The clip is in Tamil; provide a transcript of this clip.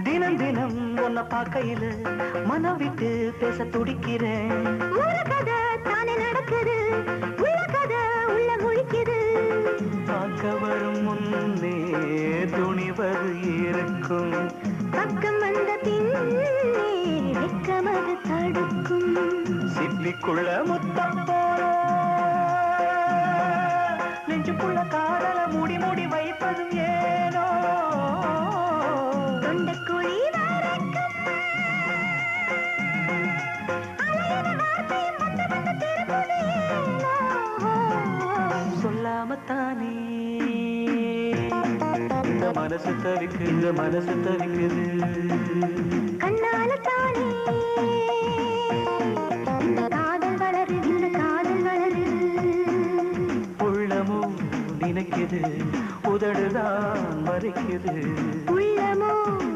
தினம் தினம் உன்னை பார்க்கையில மனம் விட்டு பேச துடிக்கிறேன். கதை தானே நடக்குது உள்ள கதை உள்ள முழிக்குது. பார்க்க வரும் முன்னே துணிவது இருக்கும். பக்கம் வந்த பின்னே தடுக்கும். சிப்பிக்குள்ள முத்தம் மனசு தவிக்குது மனசு தவிக்குது. கண்ணால தானே. காதல் வளருது காதல் வளருது. உள்ளமும் நினைக்குது உதடுதான் மறைக்குது உள்ளமோ